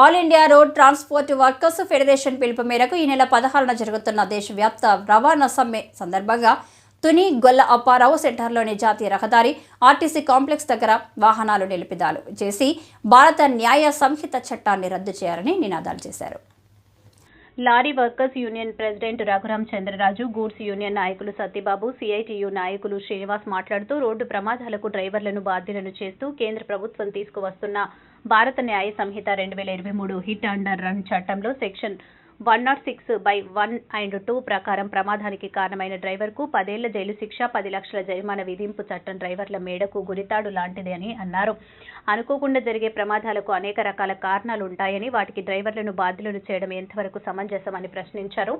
All India road transport workers federation పిలుపు మేరకు ఈ నెల పదహారున జరుగుతున్న దేశవ్యాప్త రవాణా సమ్మె సందర్భంగా తుని గొల్ల అప్పారావు సెంటర్లోని జాతీయ రహదారి ఆర్టీసీ కాంప్లెక్స్ దగ్గర వాహనాలు నిలిపిదాలు చేసి భారత న్యాయ సంహిత చట్టాన్ని రద్దు చేయాలని నినాదాలు చేశారు. Lorry workers union president Raghuram Chandraraju goods union నాయకులు సత్యబాబు సిఐటియు నాయకులు శ్రీనివాస్ మాట్లాడుతూ రోడ్డు ప్రమాదాలకు డ్రైవర్లను బాధ్యులను చేస్తూ కేంద్ర ప్రభుత్వం తీసుకువస్తున్న భారత న్యాయ సంహిత రెండు వేల ఇరవై మూడు హిట్ అండర్ రన్ చట్టంలో section one nought six by one and two ప్రకారం ప్రమాదానికి కారణమైన డ్రైవర్కు పదేళ్ళ జైలు శిక్ష పది లక్షల జరిమానా విధింపు చట్టం డ్రైవర్ల మేడకు గురితాడు లాంటిది అని అన్నారు. అనుకోకుండా జరిగే ప్రమాదాలకు అనేక రకాల కారణాలు ఉంటాయని వాటికి డ్రైవర్లను బాధ్యులను చేయడం ఎంతవరకు సమంజసమని ప్రశ్నించారు.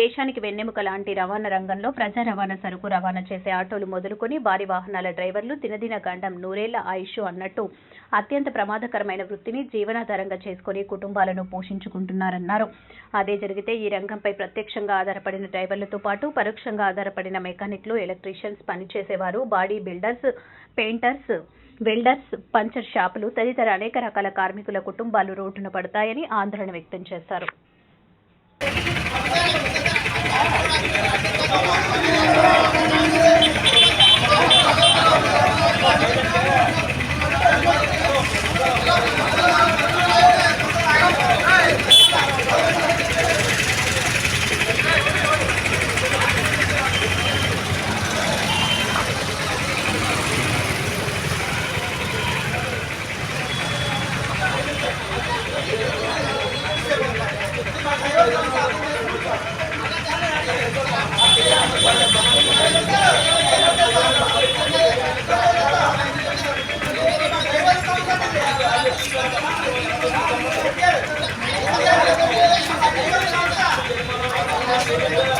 దేశానికి వెన్నెముక లాంటి రవాణా రంగంలో ప్రజా రవాణా సరుకు రవాణా చేసే ఆటోలు మొదలుకొని భారీ వాహనాల డ్రైవర్లు దినదిన గండం నూరేళ్ళ ఆయుష్ అన్నట్టు అత్యంత ప్రమాదకరమైన వృత్తిని జీవనాధారంగా చేసుకుని కుటుంబాలను పోషించుకుంటున్నారన్నారు. అదే జరిగితే ఈ రంగంపై ప్రత్యక్షంగా ఆధారపడిన డ్రైవర్లతో పాటు పరోక్షంగా ఆధారపడిన మెకానిక్లు ఎలక్ట్రీషియన్స్ పనిచేసేవారు body builders painters welders puncture షాపులు తదితర అనేక రకాల కార్మికుల కుటుంబాలు రోడ్డున పడతాయని ఆందోళన వ్యక్తం చేశారు.